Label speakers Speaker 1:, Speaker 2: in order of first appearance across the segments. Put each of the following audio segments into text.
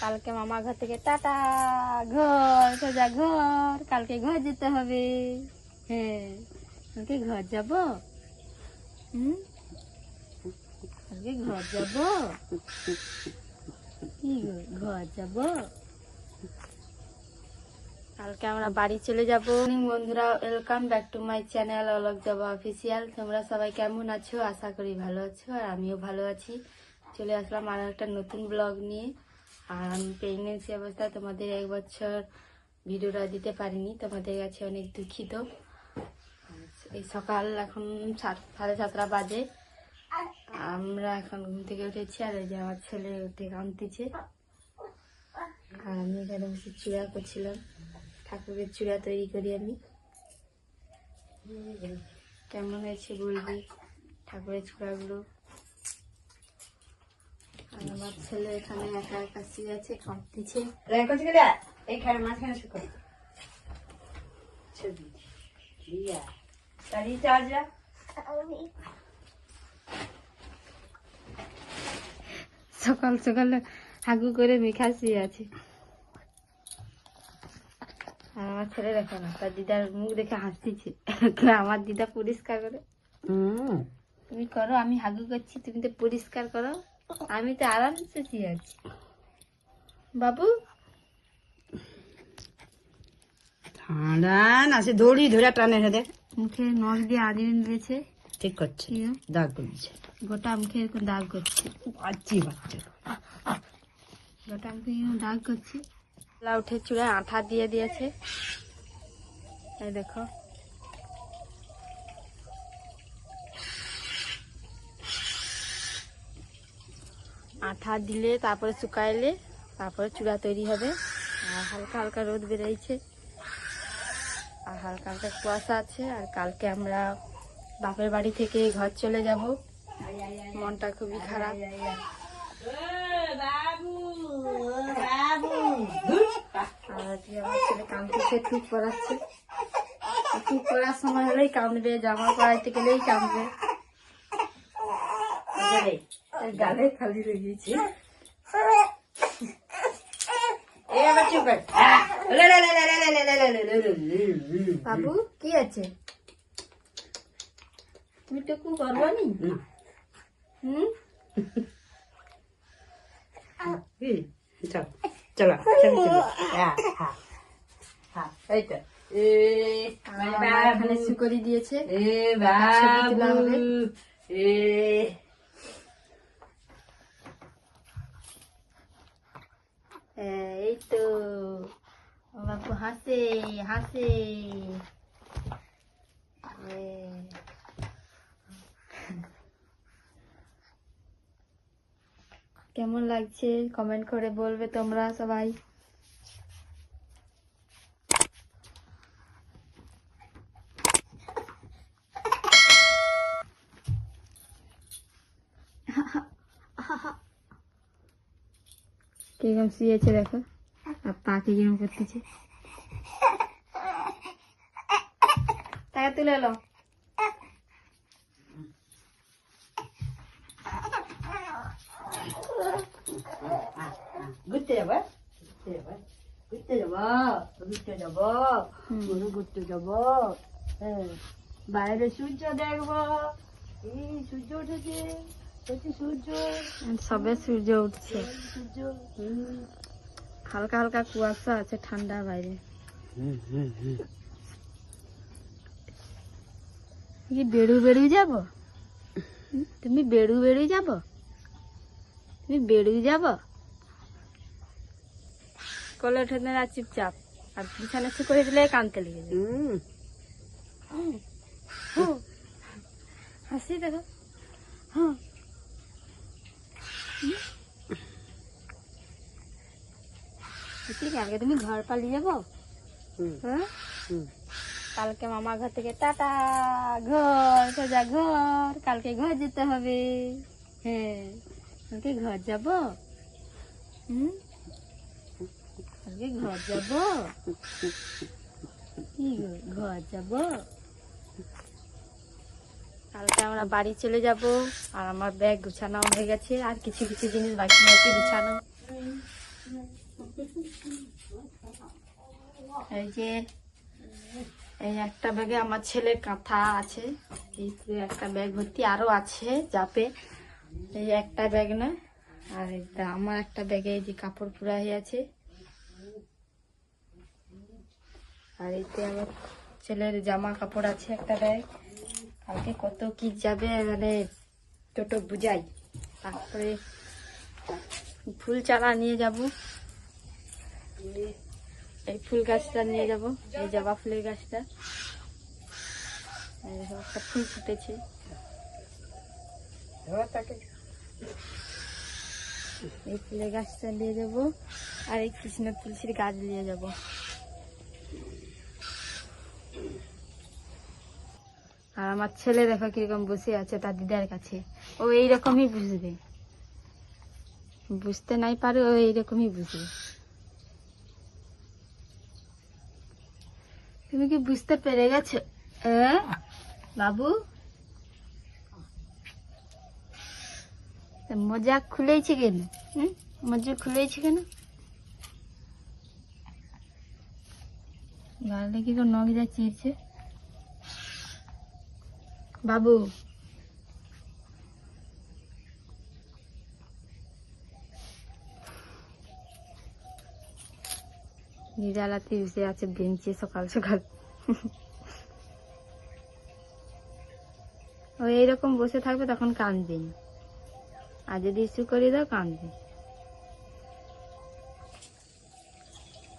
Speaker 1: কালকে মামা ঘর থেকে টাটা, ঘর, সোজা ঘর, কালকে ঘর যেতে হবে। হ্যাঁ কালকে ঘর যাব। হুম? কালকে ঘর যাব। কি ঘর যাব? কালকে আমরা বাড়ি চলে যাব। বন্ধুরা welcome back to my channel অলক যাব অফিসিয়াল তোমরা সবাই কেমন আছো? আশা করি ভালো আছো, আর আমিও ভালো আছি। চলে আসলাম আর একটা নতুন ব্লগ নিয়ে। আর আমি প্রেগনেন্সি অবস্থায় তোমাদের এক বছর ভিডিওটা দিতে পারিনি, তোমাদের কাছে অনেক দুঃখিত। এই সকাল এখন সাড়ে সাতটা বাজে। আমরা এখন ঘুম থেকে উঠেছি আর এই যে আমার ছেলে উঠে কাঁদতেছে। আর আমি এখানে বসে চূড়া করছিলাম, ঠাকুরের চূড়া তৈরি করি আমি। কেমন হয়েছে বলবি? ঠাকুরের চূড়াগুলো আমার ছেলে এখানে একা একা শুয়ে আছে কাঁদতেছে
Speaker 2: মাঝখানে শুকো ছবি। দিয়া তারি চার্জা
Speaker 1: সকাল সকাল হাগু করে মেখা শুয়ে আছে। আর আমার ছেলে দেখো না তার দিদার মুখ দেখে হাসতেছে। আমার দিদা পরিষ্কার করে?
Speaker 2: হুম।
Speaker 1: তুমি করো আমি হাগু করছি তুমি তো পরিষ্কার করো। আমি তো আরামসে শুয়ে আছি বাবু?
Speaker 2: দড়ি ধরে টানে হেদে।
Speaker 1: মুখে নখ দিয়ে আদিন দিয়েছে।
Speaker 2: ঠিক করছে? দাগ করছে।
Speaker 1: গোটা মুখে এরকম দাগ করছে।
Speaker 2: বাচ্চি বাচ্চা।
Speaker 1: গোটা মুখে এরকম দাগ করছে। চূড়ায় আঠা দিয়ে দিয়েছে। এই দেখো। আঠা দিলে, তারপরে শুকাইলে, তারপরে চূড়া তৈরি হবে। আর হালকা হালকা রোদ বেরিয়েছে আর হালকা হালকা কুয়াশা আছে। আর কালকে আমরা বাপের বাড়ি থেকে ঘর চলে যাব। মনটা খুবই খারাপ। ছেলে সময় হলেই কাঁদবে, জামা পড়াইতে গেলেই তার গালে খালি লেগেছে বাবু কি আছে? তুমি টুকু করবনি হুম।
Speaker 2: চলো চলো চলো হ্যাঁ হ্যাঁ হ্যাঁ এই তো।
Speaker 1: এখানে সুকরি দিয়েছে।
Speaker 2: এ বাবু এ
Speaker 1: এই তো হাসে হাসে। কেমন লাগছে? কমেন্ট করে বলবে তোমরা সবাই। কীরকম শুয়েছে দেখো? আর পাখি কীরকম করতেছে? তাকে তুলে এলো।
Speaker 2: ঘুরতে যাব ঘুরতে যাব ঘুরতে যাব ঘুরতে যাব
Speaker 1: হুম।
Speaker 2: গরু ঘুরতে যাব। হ্যাঁ বাইরে সূর্য দেখব। এই সূর্য উঠেছে।
Speaker 1: সবে সূর্য উঠছে। হালকা হালকা কুয়াশা আছে ঠান্ডা বাইরে। কি বেড়ু বেড়ু যাব? তুমি বেড়ু বেড়ু যাব? তুমি বেড়ু যাব? কোলে উঠে না চুপচাপ। আর বিছানা শু করে দিলে কানতে লেগে যাবে হাসি দেখো। হ্যাঁ আছে তুমি ঘর পালিয়ে যাব? হ্যাঁ? কালকে মামা ঘর থেকে টাটা ঘর সোজা ঘর কালকে ঘর যেতে হবে। হ্যাঁ কালকে ঘর যাব। হুম? কালকে ঘর যাব। কি ঘর যাব? কালকে আমরা বাড়ি চলে যাব আর আমার ব্যাগ গুছানো হয়ে গেছে আর কিছু কিছু জিনিস বাকি আছে গুছানো। এই যে, এই একটা ব্যাগে আমার ছেলের কাঁথা আছে, এই একটা ব্যাগ ভর্তি আরও আছে চাপে এই একটা ব্যাগ না, আর আমার একটা ব্যাগে এই যে কাপড় পুরা হয়ে আছে। আর এতে আমার ছেলের জামা কাপড় আছে একটা ব্যাগ। কালকে কত কি যাবে মানে টোটো বুঝাই। তারপরে ফুল চারা নিয়ে যাব। এই ফুল গাছটা নিয়ে যাব। এই জবা ফুলের গাছটা। একটা ফুল ফুটেছে। এই ফুলের গাছটা নিয়ে যাব আর এই কৃষ্ণ তুলসীর গাছ নিয়ে যাব। আর আমার ছেলে দেখো কীরকম বসে আছে তার দিদার কাছে। ও এইরকমই বুঝবে। বুঝতে নাই পারে ও এইরকমই বুঝবে। তুমি কি বুঝতে পেরে গেছো? বাবু মজা খুলেছে কেন? মজা খুলেছে কেন গালে কি তো নখ যা চিরছে বাবু নিরালাতে বসে আছে বেঞ্চে সকাল সকাল। ও এইরকম বসে থাকবে তখন কাঁদবে। আর যদি ইস্যু করে দাও, কাঁদবে।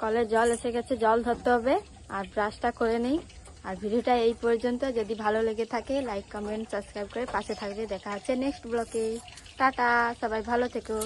Speaker 1: কলের জল এসে গেছে, জল ধরতে হবে। আর ব্রাশটা করে নেই। আর ভিডিওটা এই পর্যন্ত। যদি ভালো লেগে থাকে লাইক কমেন্ট সাবস্ক্রাইব করে পাশে থাকবে। দেখা হচ্ছে নেক্সট ব্লকে টাটা, সবাই ভালো থেকো।